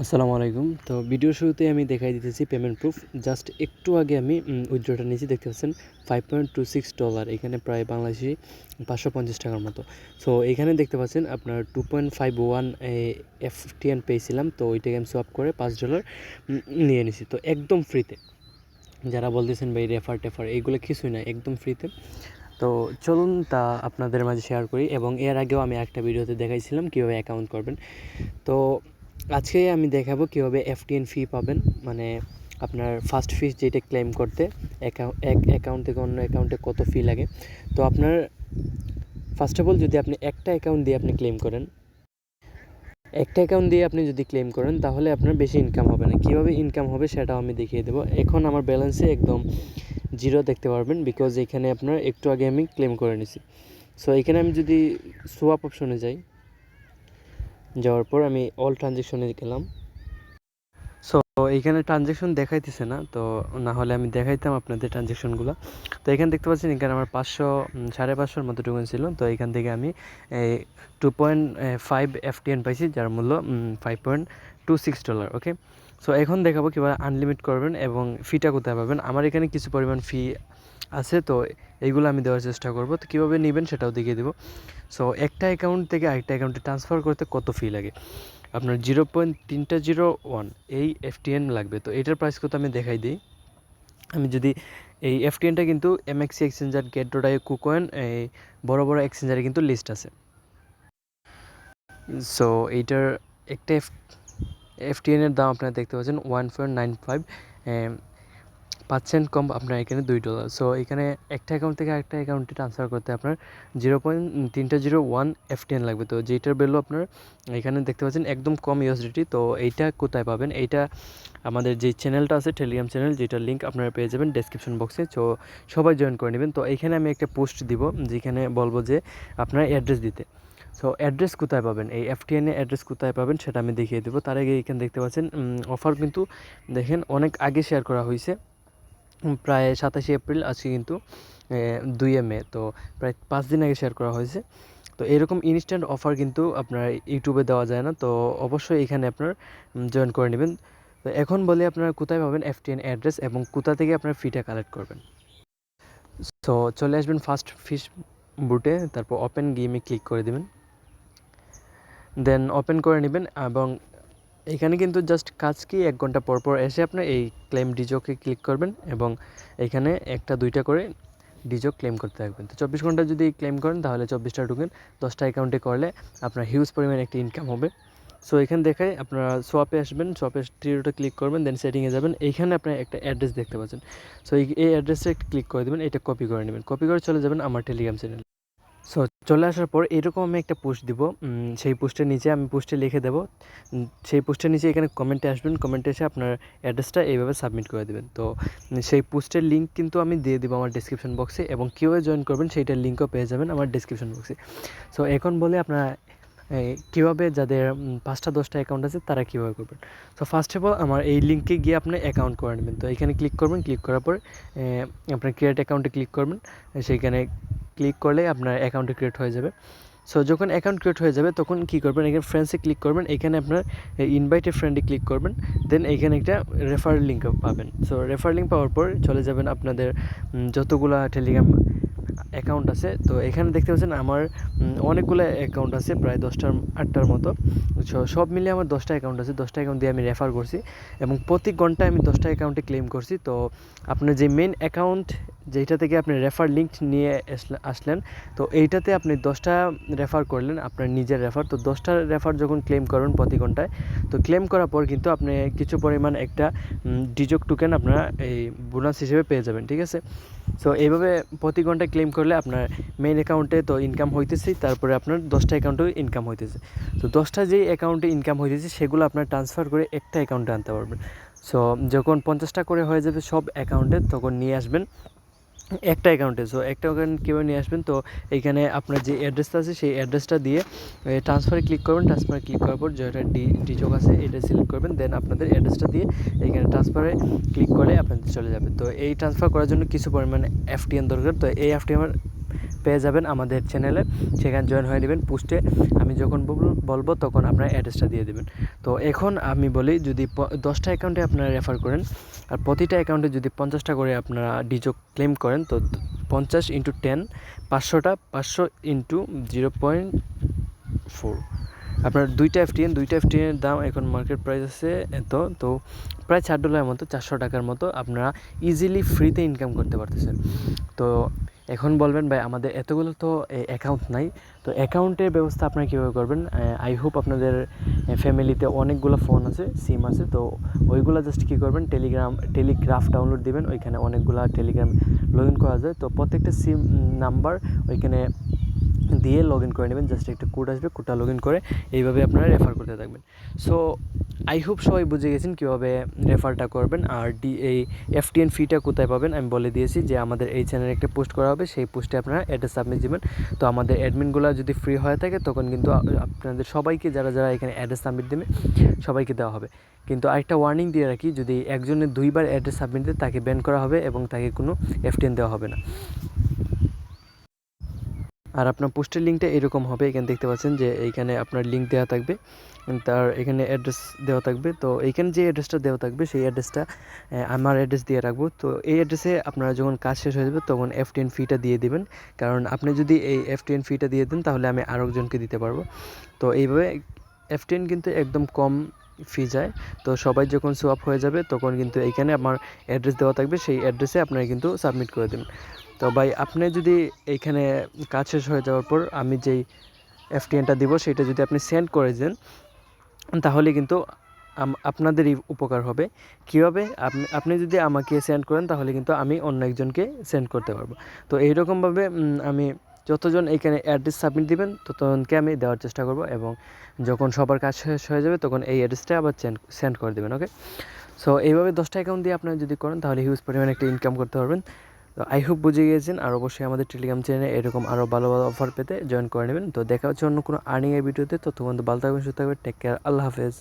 আসসালামু আলাইকুম। তো ভিডিও শুরুতে আমি দেখাই দিতেছি পেমেন্ট প্রুফ জাস্ট একটু আগে আমি উইথড্রটা নিয়েছি, দেখতে পাচ্ছেন five point two six dollar এখানে প্রায় বাংলাদেশি পাঁচশো পঞ্চাশ টাকার মতো। সো এখানে দেখতে পাচ্ছেন, আপনার two point five one F TN পেয়েছিলাম। তো ওইটাকে আমি সোয়াপ করে পাঁচ ডলার নিয়ে নিছি। তো একদম ফ্রিতে যারা বলতেছেন, ভাই রেফার টেফার এইগুলো কিছুই না একদম ফ্রিতে তো চলুন তা আপনাদের মাঝে শেয়ার করি। এবং এর আগেও আমি একটা ভিডিওতে দেখাইছিলাম, কীভাবে অ্যাকাউন্ট করবেন। তো আজকে আমি দেখাবো কীভাবে এফটিএন ফি পাবেন মানে আপনার ফার্স্ট ফিস যেটা ক্লেম করতে এক অ্যাকাউন্ট থেকে অন্য অ্যাকাউন্টে কত ফি লাগে। তো আপনার ফার্স্ট অফ অল যদি আপনি একটা অ্যাকাউন্ট দিয়ে আপনি ক্লেম করেন, একটা অ্যাকাউন্ট দিয়ে আপনি যদি ক্লেম করেন, তাহলে আপনার বেশি ইনকাম হবে না। কীভাবে ইনকাম হবে সেটাও আমি দেখিয়ে দেবো। এখন আমার ব্যালেন্সে একদম জিরো দেখতে পারবেন বিকজ এখানে আপনার একটু আগে আমি ক্লেম করে নিছি। সো এখানে আমি যদি সোয়াপ অপশনে যাই যাওয়ার পর আমি অল ট্রানজেকশনে গেলাম। সো এইখানে ট্রানজেকশন দেখাইতেছে না, তো না হলে আমি দেখাইতাম আপনাদের ট্রানজেকশনগুলো তো এখানে দেখতে পাচ্ছেন, এখানে আমার পাঁচশো সাড়ে পাঁচশোর মতো টোকেন ছিল। তো এখান থেকে আমি এই টু পয়েন্ট ফাইভ এফটিএন পাইছি, যার মূল্য five point two six dollar okay so এখন দেখাবো কীভাবে আনলিমিট করবেন এবং ফিটা কোথায় পাবেন। আমার এখানে কিছু পরিমাণ ফি আছে, তো এইগুলো আমি দেওয়ার চেষ্টা করব। তো কীভাবে নেবেন সেটাও দেখিয়ে দেবো। সো একটা অ্যাকাউন্ট থেকে আরেকটা অ্যাকাউন্টে ট্রান্সফার করতে কত ফি লাগে? আপনার জিরো পয়েন্ট তিনটা জিরো ওয়ান এই এফটিএন লাগবে। তো এটার প্রাইস কত আমি দেখাই দিই। আমি যদি এই এফটিএনটা কিন্তু MEXC exchanger Gate dot I KuCoin এই বড় বড় এক্সচেঞ্জারে কিন্তু লিস্ট আছে। সো এইটার একটা এফ এফটিএনের দাম আপনারা দেখতে পাচ্ছেন ওয়ান পয়েন্ট নাইন ফাইভ পাঁচ সেন্ট কম, আপনার এখানে দুই ডলার সো এখানে একটা অ্যাকাউন্ট থেকে আরেকটা অ্যাকাউন্টে ট্রান্সফার করতে আপনার জিরো পয়েন্ট তিনটা জিরো ওয়ান এফটিএন লাগবে। তো যেটার ভ্যালু আপনার এখানে দেখতে পাচ্ছেন একদম কম ইউএসডিটি তো এইটা কোথায় পাবেন? এইটা আমাদের যে চ্যানেলটা আছে টেলিগ্রাম চ্যানেল যেটার লিঙ্ক আপনারা পেয়ে যাবেন ডেসক্রিপশন বক্সে তো সবাই জয়েন করে নেবেন। তো এইখানে আমি একটা পোস্ট দিব, যেখানে বলব যে আপনার অ্যাড্রেস দিতে। সো অ্যাড্রেস কোথায় পাবেন? এই এফটিএনে অ্যাড্রেস কোথায় পাবেন সেটা আমি দেখিয়ে দেবো। তার আগে এখানে দেখতে পাচ্ছেন অফার কিন্তু দেখেন অনেক আগে শেয়ার করা হয়েছে প্রায় সাতাশে এপ্রিল আজকে কিন্তু দুই মে, তো প্রায় পাঁচ দিন আগে শেয়ার করা হয়েছে। তো এরকম ইনস্ট্যান্ট অফার কিন্তু আপনার ইউটিউবে দেওয়া যায় না, তো অবশ্যই এখানে আপনার জয়েন করে নেবেন। তো এখন বলে আপনারা কোথায় পাবেন এফটিএন অ্যাড্রেস এবং কোথা থেকে আপনার ফিটা কালেক্ট করবেন। সো চলে আসবেন ফার্স্ট ফিশ বুটে তারপর ওপেন গেমে ক্লিক করে দেবেন। দেন ওপেন করে নেবেন এবং এখানে কিন্তু জাস্ট কাজ কি, এক ঘণ্টা পর পর এসে আপনার এই ক্লেম ডিজোকে ক্লিক করবেন এবং এখানে একটা, দুইটা করে ডিজো ক্লেম করতে থাকবেন। তো চব্বিশ ঘণ্টা যদি ক্লেম করেন, তাহলে চব্বিশটা টোকেন দশটা অ্যাকাউন্টে করলে আপনার হিউজ পরিমাণ একটা ইনকাম হবে। সো এখানে দেখায় আপনারা সোয়াপে আসবেন সোয়াপে টিরোটা ক্লিক করবেন দেন সেটিংয়ে যাবেন। এইখানে আপনার একটা অ্যাড্রেস দেখতে পাচ্ছেন। সো এই অ্যাড্রেসে ক্লিক করে দেবেন, এটা কপি করে নেবেন। কপি করে চলে যাবেন আমার টেলিগ্রাম চ্যানেল সো চলে আসার পর এরকম আমি একটা পোস্ট দিব। সেই পোস্টের নিচে আমি পোস্টে লিখে দেবো। সেই পোস্টের নিচে এখানে কমেন্টে আসবেন। কমেন্টে এসে আপনার অ্যাড্রেসটা এইভাবে সাবমিট করে দেবেন। তো সেই পোস্টের লিঙ্ক কিন্তু আমি দিয়ে দেবো আমার ডিসক্রিপশন বক্সে এবং কীভাবে জয়েন করবেন, সেইটার লিঙ্কও পেয়ে যাবেন আমার ডিসক্রিপশন বক্সে সো এখন বলে আপনারা কীভাবে যাদের পাঁচটা দশটা অ্যাকাউন্ট আছে তারা কীভাবে করবেন। সো ফার্স্ট অফ অল আমার এই লিঙ্কে গিয়ে আপনি অ্যাকাউন্ট করে নেবেন। তো এখানে ক্লিক করবেন। ক্লিক করার পর আপনার ক্রিয়েট অ্যাকাউন্টে ক্লিক করবেন। সেইখানে ক্লিক করলে আপনার অ্যাকাউন্টে ক্রিয়েট হয়ে যাবে। সো যখন অ্যাকাউন্ট ক্রিয়েট হয়ে যাবে, তখন কী করবেন? এখানে ফ্রেন্ডসে ক্লিক করবেন। এখানে আপনার ইনভাইটে ফ্রেন্ডে ক্লিক করবেন। দেন এখানে একটা রেফার লিঙ্ক পাবেন। সো রেফার লিঙ্ক পাওয়ার পর চলে যাবেন আপনাদের যতগুলা টেলিগ্রাম অ্যাকাউন্ট আছে। তো এখানে দেখতে পাচ্ছেন আমার অনেকগুলো অ্যাকাউন্ট আছে, প্রায় দশটার, আটটার মতো। সব মিলিয়ে আমার দশটা অ্যাকাউন্ট আছে। দশটা অ্যাকাউন্ট দিয়ে আমি রেফার করছি এবং প্রতি ঘন্টায় আমি দশটা অ্যাকাউন্টে ক্লেম করছি। তো আপনার যে মেন অ্যাকাউন্ট যেটা থেকে আপনি রেফার লিঙ্ক নিয়ে আসলেন, তো এইটাতে আপনি দশটা রেফার করলেন, আপনার নিজের রেফার তো দশটা রেফার যখন ক্লেম করবেন প্রতি ঘন্টায়, তো ক্লেম করার পর কিন্তু আপনি কিছু পরিমাণ একটা ডিজক টোকেন আপনারা এই বোনাস হিসেবে পেয়ে যাবেন, ঠিক আছে? সো এইভাবে প্রতি ঘন্টায় ক্লেম করলে আপনার মেইন অ্যাকাউন্টে তো ইনকাম হইতেছে, তারপরে আপনার দশটা অ্যাকাউন্টেও ইনকাম হইতেছে। তো দশটা যেই অ্যাকাউন্টে ইনকাম হইতেছে, সেগুলো আপনার ট্রান্সফার করে একটা অ্যাকাউন্টে আনতে পারবেন। সো যখন পঞ্চাশটা করে হয়ে যাবে সব অ্যাকাউন্টে তখন নিয়ে আসবেন। একটা অ্যাকাউন্টে সো একটা অ্যাকাউন্ট কীভাবে নিয়ে আসবেন? তো এইখানে আপনার যে অ্যাড্রেসটা আছে, সেই অ্যাড্রেসটা দিয়ে ট্রান্সফারে ক্লিক করবেন। ট্রান্সফারে ক্লিক করার পর, যেটা ডি ডি ডিচক আছে, এটা সিলেক্ট করবেন। দেন আপনাদের অ্যাড্রেসটা দিয়ে এইখানে ট্রান্সফারে ক্লিক করলে আপনাদের চলে যাবে। তো, এই ট্রান্সফার করার জন্য কিছু পরিমাণে এফটিএন দরকার। তো, এই এফটিএন পেয়ে যাবেন আমাদের চ্যানেলে সেখানে জয়েন হয়ে নেবেন পোস্টে আমি যখন বলবো- তখন আপনার অ্যাড্রেসটা দিয়ে দেবেন। তো এখন আমি বলি, যদি দশটা অ্যাকাউন্টে আপনারা রেফার করেন, আর প্রতিটা অ্যাকাউন্টে যদি পঞ্চাশটা করে আপনারা ডিজো ক্লেম করেন, তো পঞ্চাশ ইন্টু টেন পাঁচশোটা, পাঁচশো ইন্টু জিরো পয়েন্ট ফোর আপনার দুইটা এফটিএন দুইটা এফটিএনের দাম এখন মার্কেট প্রাইস আছে এত, তো প্রায় চার ডলারের মতো, চারশো টাকার মতো আপনারা ইজিলি ফ্রিতে ইনকাম করতে পারতেছেন। তো এখন বলবেন, ভাই, আমাদের এতগুলো তো অ্যাকাউন্ট নাই। তো অ্যাকাউন্টের ব্যবস্থা আপনারা কীভাবে করবেন? আই হোপ আপনাদের ফ্যামিলিতে অনেকগুলো ফোন আছে সিম আছে, তো ওইগুলো জাস্ট কী করবেন? টেলিগ্রাম টেলিগ্রাফ ডাউনলোড দিবেন, ওইখানে অনেকগুলো টেলিগ্রাম লগ ইন করা যায়। তো প্রত্যেকটা সিম নাম্বার ওইখানে দিয়ে লগ ইন করে নেবেন। জাস্ট একটা কোড আসবে, কোডটা লগ ইন করে এইভাবে আপনারা রেফার করতে থাকবেন। সো আই হোপ সবাই বুঝে গেছেন কীভাবে রেফারটা করবেন আর ডি এই এফটিএন ফিটা কোথায় পাবেন আমি বলে দিয়েছি যে আমাদের এই চ্যানেলে একটা পোস্ট করা হবে, সেই পোস্টে আপনারা অ্যাড্রেস সাবমিট দেবেন। তো আমাদের অ্যাডমিনগুলো যদি ফ্রি হয়ে থাকে তখন কিন্তু আপনাদের সবাইকে যারা যারা এখানে অ্যাড্রেস সাবমিট দেবে, সবাইকে দেওয়া হবে। কিন্তু আরেকটা ওয়ার্নিং দিয়ে রাখি, যদি একজনের দুইবার অ্যাড্রেস সাবমিট দেয় তাকে ব্যান করা হবে এবং তাকে কোনো এফটিএন দেওয়া হবে না। আর আপনার পোস্টের লিঙ্কটা এরকম হবে, এখানে দেখতে পাচ্ছেন যে এইখানে আপনার লিঙ্ক দেওয়া থাকবে তার এখানে অ্যাড্রেস দেওয়া থাকবে, তো এইখানে যে অ্যাড্রেসটা দেওয়া থাকবে, সেই অ্যাড্রেসটা আমার অ্যাড্রেস দিয়ে রাখব, তো এই অ্যাড্রেসে আপনারা যখন কাজ শেষ হয়ে যাবে, তখন এফ টেন ফিটা দিয়ে দিবেন, কারণ আপনি যদি এই এফ টেন ফিটা দিয়ে দেন, তাহলে আমি আরও একজনকে দিতে পারব, তো এইভাবে এফ টেন কিন্তু একদম কম ফি যায়। তো সবাই যখন সোয়াপ হয়ে যাবে, তখন কিন্তু এইখানে আমার অ্যাড্রেস দেওয়া থাকবে। সেই অ্যাড্রেসে আপনারা কিন্তু সাবমিট করে দেবেন। তো ভাই, আপনি যদি এইখানে কাজ শেষ হয়ে যাওয়ার পর আমি যেই এফটিএনটা দিব, সেটা যদি আপনি সেন্ড করে দেন, তাহলে কিন্তু আপনাদেরই উপকার হবে। কীভাবে? আপনি আপনি যদি আমাকে সেন্ড করেন, তাহলে কিন্তু আমি অন্য একজনকে সেন্ড করতে পারব। তো এইরকমভাবে আমি যতজন এখানে অ্যাড্রেস সাবমিট দিবেন, ততজনকে আমি দেওয়ার চেষ্টা করব এবং যখন সবার কাজ শেষ হয়ে যাবে, তখন এই অ্যাড্রেসটা আবার সেন্ড করে দেবেন ওকে সো এইভাবে দশটা অ্যাকাউন্ট দিয়ে আপনারা যদি করেন, তাহলে হিউজ পরিমাণে একটা ইনকাম করতে পারবেন। তো আই হোপ বুঝে গিয়েছেন, আর অবশ্যই আমাদের টেলিগ্রাম চ্যানেলে এরকম আরও ভালো ভালো অফার পেতে জয়েন করে নেবেন। তো দেখা হচ্ছে অন্য কোনো আর্নিংয়ের ভিডিওতে তো। ভালো থাকবেন, সুস্থ থাকবেন টেক কেয়ার আল্লাহ হাফেজ।